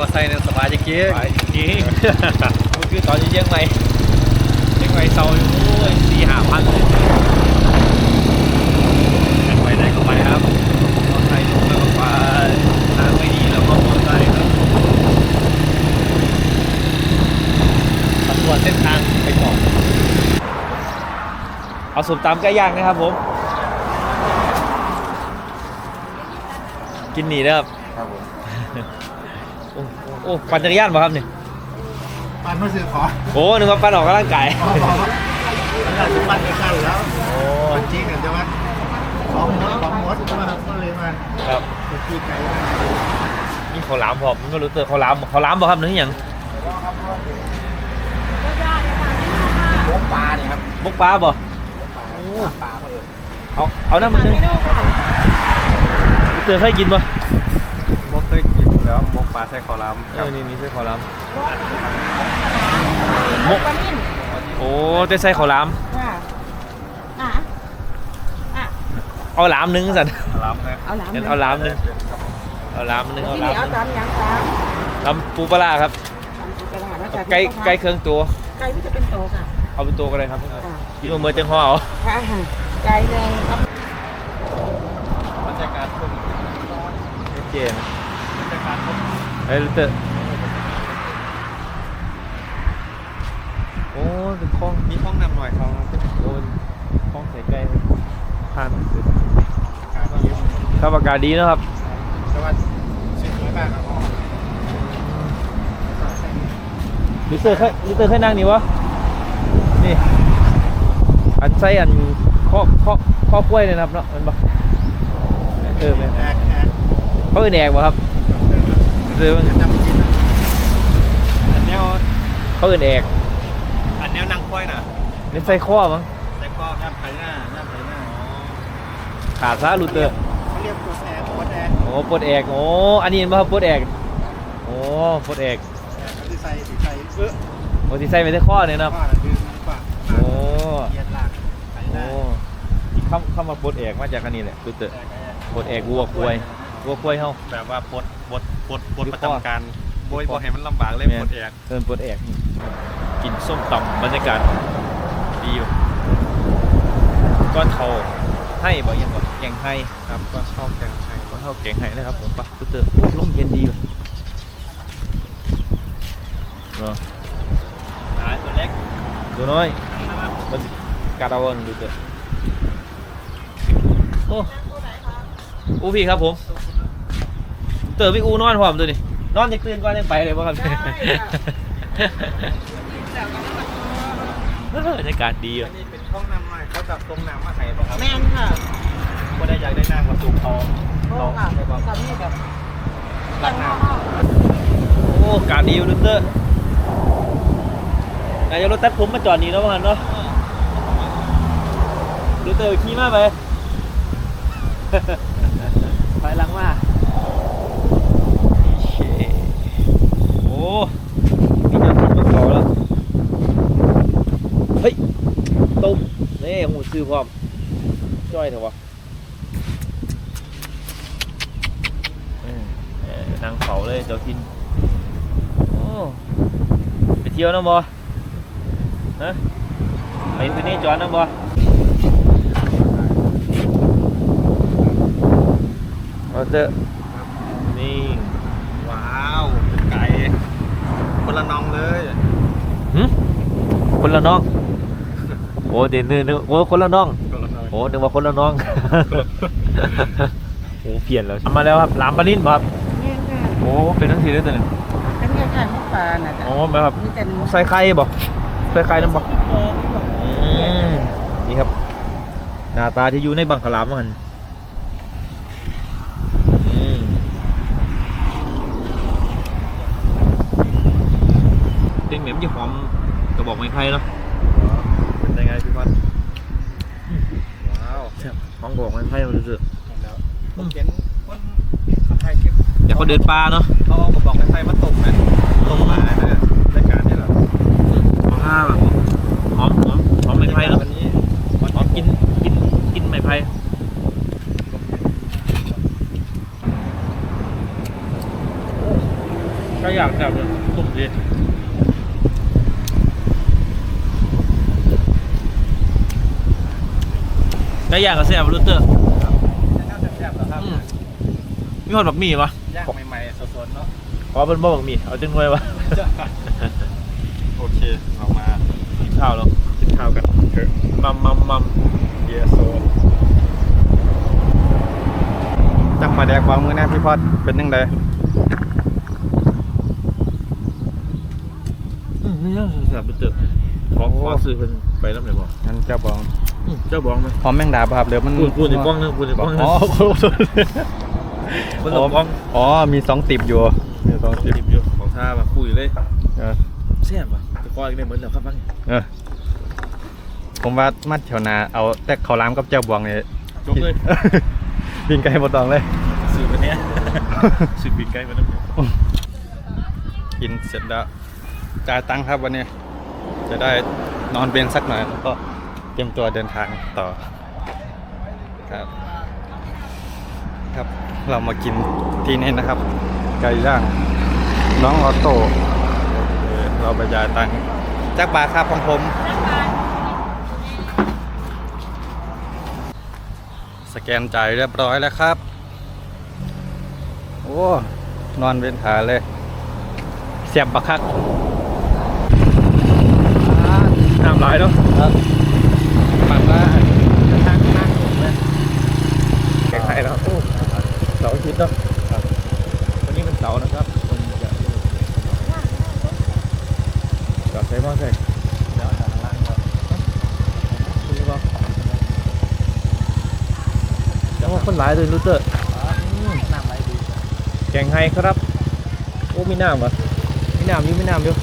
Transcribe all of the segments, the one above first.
อไซค์เนี่ยสบายจริงไปจริงมันคือตอนอยู่เชียงใหม่ยังไงเซาอยู่โอ้ยสี่ห้าพันเลยไปได้ก็ไปครับมอไซค์ลงแล้วก็ไปทางไม่ดีแล้วก็มอไซค์ครับสำรวจเส้นทางไปก่อนเอาสมตำไก่ย่างนะครับผม กินหนีนะครับครับผม โอ้โอ้ปั่นจักรยานป่ะครับเนี่ยปันมาซื้อของโอ้นึกว่าปั่นออกกำลังกายอ๋อมันอาจจะปันไปกันแล้วโอ้มันจริงกันจะว่าของมดของมดมาก็เลยมาครับไปที่ไกลนี่เขาวหล้ามผมไม่รู้เตอเขาวหล้ามเขาวหล้ามบ่ครับหรือหยังมกปลาเนี่ยครับบกปลาบ่ปลาเออเอาเอาน้ำมันนึงเตอเคยกินบ่ มกเคยกินแล้วมก ปลาใส่คอลามเออนี่นี่ใส่ข้าวหล้ามมกโอ้แต่ใส่ข้าวหล้ามค่ะอะอะเอาหล้ามนึงสันคอลามนะเอาหลามงั้นเอาหล้ามนึงเอาหล้ามนึงเอาที่หล้ามนี่เอานึงตามยังตามหล้ามปูปลาร้าครับตามจุดกระดาษแล้วไก่ไก่เครื่องตัว ไก่ที่จะเป็นโตค่ะเอาเป็นตัวก็ได้ครับค่ะกินมาเมื่อจังห่อเอาค่ะไก่แดงครับบรรยากาศช่วงนี้เจนบรรยากาศ ช่วงนี้ไอ้ลูกเตอโอ้เป็นคลองมีห้องนำหน่อยเขาครับโอ้ยคลองใส่ไก่ผ่านการมาเยอะครับ อากาศดีนะครับแต่ว่าสวยมากครับพ่อลิเตอร์เคยลิเตอร์เคยนั่งนี่วะ นี่ อันใส่อันข้อข้อข้อกล้วยเลยนะครับเนาะมันบอกเออแม่นแอกแอกเขาเป็นแอกบ่ครับ เออมันจำกินอันแนวเขาเป็นแอกอันแนวนั่งค่อยน่ะเป็นใส่ข้อมั้งแต่ก็น้ำไผ่หน้าน้ำไผ่หน้าขาดซะลูเตอร์เขาเรียกตัวแอร์ตัวแอร์โอ้ปลดแอกโอ้อันนี้มาครับปลดแอกโอ้ปลดแอกสีใส่ที่ใส่เออโอ้ที่ใส่ไปที่ข้อเนี่ยนะครับว่าน่ะคือฝ่าโอ้เยียดลากไผ่หน้าที่เข้าเข้ามาปลดแอกมาจากอันนี้แหละลูเตอร์ปลดแอกวัวควายวัวควายเฮาแบบว่าปลด ปลดปลดปลดอยู่ประข้อจำการโบยบอให้มันลำบากเลยแม่นปลดแอกเดินปลดแอกกินส้มตำบรรยากาศดีอยู่ก้อนเขาให้บ่ยังบ่แกงให้ครับก็ชอบแกงไทยก้อนเขาแกงให้นะครับผมปะลูเตอร์โอ้ลมเย็นดีว่ะเนาะหาตัวเล็กตัวน้อยมันกาดาวน์ดูเตอร์โอ้อูพี่ครับผม เตอร์พี่อูนอนพร้อมตัวนี้นอนจะตื่นก่อนยังไปเลยป่ะครับบรรยากาศดีอะอันนี้เป็นห้องน้ำใหม่เขาจับตรงน้ำมาให้ป่ะครับแม่นค่ะก็ได้อยากได้น้ำกับสูบทองโอ้ค่ะทำให้แบบตั้งห้องโอ้การดีอยู่ดูเตอร์นายจะรถตัดผมมาจอดนี่แล้วมั้งเนาะดูเตอร์ขี่มาไปไปหลังมาเช่โอ้ มีเจ้าถิ่นมาเขาแล้ว เฮ้ยตุ้มนี่หูซื้อพร้อมจ้อยเถอะวะเออเออนางเขาเลยเจ้าทินโอ้ไปเที่ยวน้ำบ่ฮะไปที่นี่จอดน้ำบ่เอาเถอะนี่ ว้าวไก่คนละน้องเลย หึ คนละน้อง โอ้เดี๋ยวนึกนึกโอ้คนละน้อง คนละน้องโอ้นึกว่าคนละน้องโอ้เปลี่ยนแล้วมาแล้วครับหลามปลาลิ้นบ่ครับแม่นค่ะโอ้เป็นทั้งสี่เลยตัวหนึงอันนี้ค่ะมุกปลาน่ะจ้ะอ๋อมาครับมีแต่หนูใส่ไข่บ่ใส่ไข่น้ำบ่แกงแบบอืมนี่ครับหน้าตาที่อยู่ในบังขลามมันอืมเต็งเหม็มจะหอม กระบอกไม้ไผ่เนาะเป็นยังไงพี่พันว้าวหอมกระบอกไม้ไผ่มันรู้สึกแล้วผมเห็นคนไทยคลิปอยากเขาเดินป่าเนาะเขาเอากระบอกไฟมาตกนะตกมานะรายการนี่แหละผ้าแบบหอมหอมหอมไม้ไผ่เนาะวันนี้หอมกินกินกินไม้ไผ่ใกล้ก็อยากแบบตุ่มดี ไก่ย่างกับแซ่บรู้เตอร์แซ่บๆแล้วครับมีคนบักหมี่ปะย่างใหม่ๆสดๆเนาะขอเป็นบ่บักหมี่เอาจังหน่วยวะโอเคเรามากินข้าวแล้วกินข้าวกันเถอะมัมมัมมัมเยโซจักมาแดกวางมือแน่พี่พอดเป็นยังไงอืมนี่ยังแซ่บรู้เตอร์ขอขอซื้อเป็นไปน้ำไหนบ่งั้นเจ้าบองอืม เจ้าบ้องไหมหอมแมงดาป่ะครับเดี๋ยวมันพูดพูดในกล้องนึงพูดในกล้องนึงอ๋อขอโทษมันหลบกล้องอ๋อมีสองติบอยู่มีสองติบติดอยู่ของท่ามาคุยเลยเออแซ่บว่ะแต่ก้อยก็ได้เหมือนเดิมครับบ้างเออผมว่ามัดแถวนาเอาแต่ข้าวหล้ามกับเจ้าบวงเนี่ยยกเลยบินไกลหมดตองเลยสื่อวันเนี้ยสื่อบินใกล้มาน้ำเดียวกินเสร็จแล้วจ่ายตังค์ครับวันนี้ จะได้นอนเบนสักหน่อยแล้วก็ เตรียมตัวเดินทางต่อครับ ครับเรามากินที่นี่นะครับ ไก่ย่างน้องออโต้เออเราไปจ่ายตังค์จักบาทครับของผม สแกนจ่ายเรียบร้อยแล้วครับ โอ้ นอนเว้นขาเลย เสียบบักคักน้ำลายเนาะ ครับปัดว่าทางทางผมเลยแข่งไทยแล้วโอ้เสาร์อาทิตย์เนาะวันนี้เป็นเสาร์นะครับวันจะจอดใช้มอเตอร์ไซค์เดี๋ยวจากล่ครับคุณรู้ป่ะแล้วคนหลายเลยรู้เตอร์น้ำไหลดีแข่งไฮครับ โอ้มีน้ำวะมีน้ำอยู่มีน้ำอยู่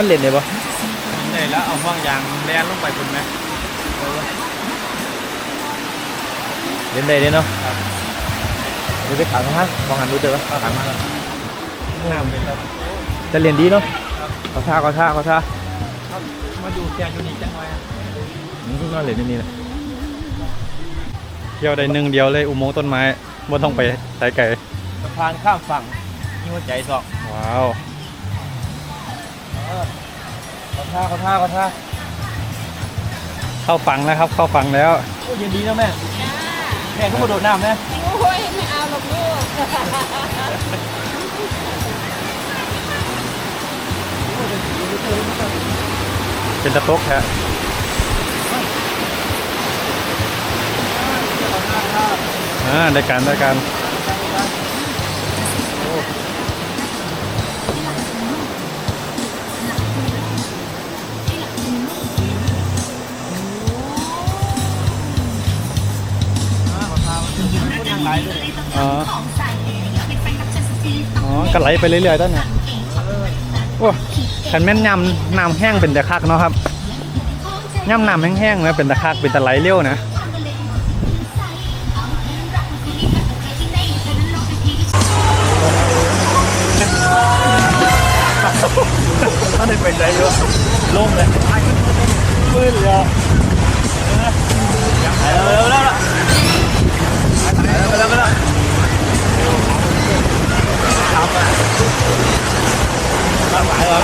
มันเล่นได้ปะนี่แล้วเอาห่วงยางแลนลงไปคุณไหมเล่นได้เด้เนาะเดี๋ยวไปถามเขาฮะมองหันดูเจอปะถามมาแล้วน้ำเลยครับจะเรียนดีเนาะขอท่าขอท่าขอท่ามาดูแกอยู่นี่จังไงอืมน่าเรียนนี่แหละเที่ยวได้หนึ่งเดียวเลยอุโมงค์ต้นไม้ไม่ต้องไปไกลไกลสะพานข้ามฝั่งนี่หัวใจสองว้าว ขอท่าขอท่าขอท่าเข้าฝั่งแล้วครับ เข้าฝั่งแล้วโอ้เย็นดีนะแม่แม่ก็มาโดดน้ำนะโอ้ยไม่เอาหรอกลูกเป็นตะโต๊กแท้อ่าได้การได้การ อ๋ออ๋อก็ไหลไปเรื่อยๆด้านเนี่ยโอ้ขันแม่นยำน้ำแห้งเป็นตะคักเนาะครับยำน้ำแห้งๆนะเป็นตะคักเป็นตะไหลเลี้ยวนะถ้าได้ไปใจเยอะโล่งเลยมืดเลยไปแล้วไมาหล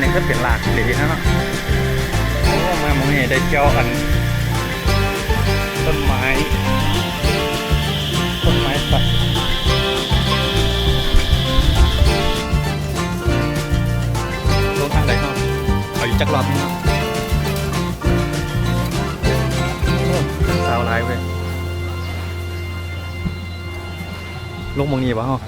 นี่ก็เป็นหลากเลยนะเนาะโอ้มาโมนี่ได้เกี่อัน ต้นไม้ ต้นไม้สักลงทางไหนเนาะเอาอยู่จักรรอบเนาะสาวลายเว้ยลงมองนี้ปะฮะ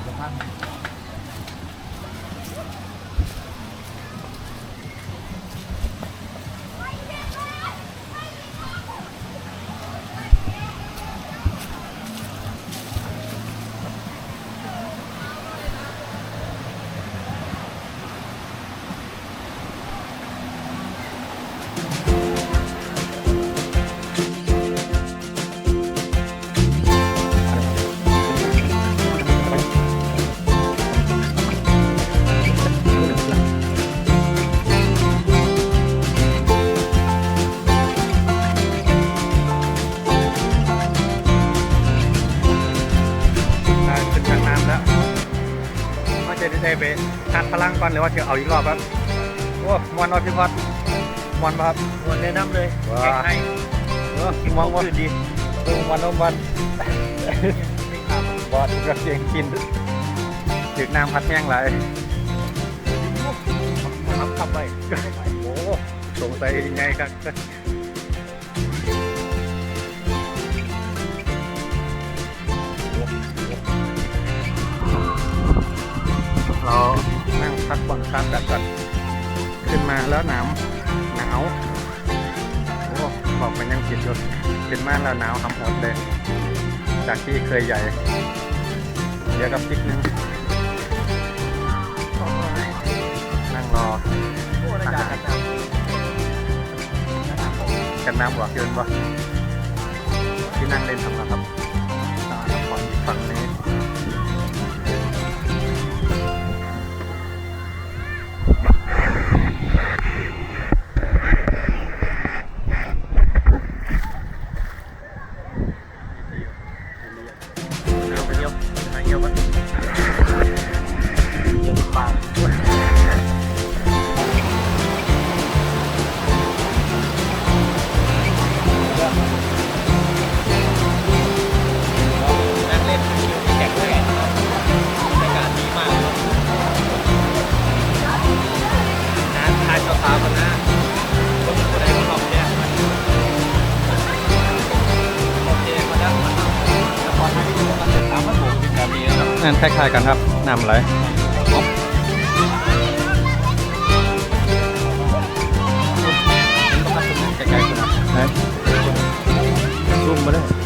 ได้ไปชาร์จพลังก่อนหรือว่าจะเอาอีกรอบครับโอ้มวนเอาพี่พอดมวนป่ะครับมวนแนะนำเลยว้าแข่งให้เออมวนมวนดีเออมวนเอามวนบอดกระเจียงกินถึกน้ำพัดแห้งไหลายขับขับไปโอ้สงสัยยังไงครับ พักผ่อนชาร์จแบตก่อนขึ้นมาแล้วหนาวหนาวโอ้บอกมันยังผิดอยู่ขึ้นมาแล้วหนาวหำหดเลย จากที่เคยใหญ่เดี๋ยวกับปิกนึงนั่งรอโอ้รายการกันน้ำกันน้ำหัวเกินปะที่นั่งเล่นทำนะครับอ่าน้ำฝั่งฝั่งนี้ นั่นคล้ายๆกันครับนำไหลใกล้ๆกันนะไหนซูมมาได้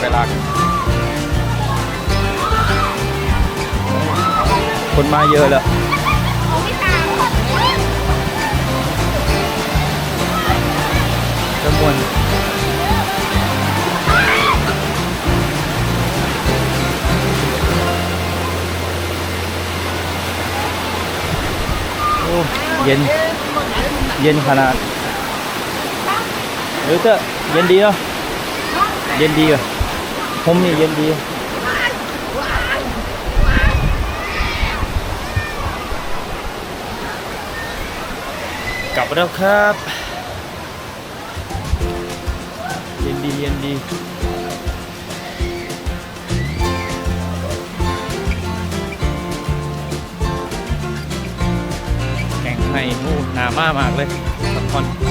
ไปลัก คนมาเยอะแล้วจะมวนเย็น เย็นขนาดเออเตอะเย็นดีเนาะเย็นดีอะ ผมนี่เย็นดี กลับแล้วครับ เย็นดีเย็นดีแข่งให้โอ้หนามากมากเลยสักคน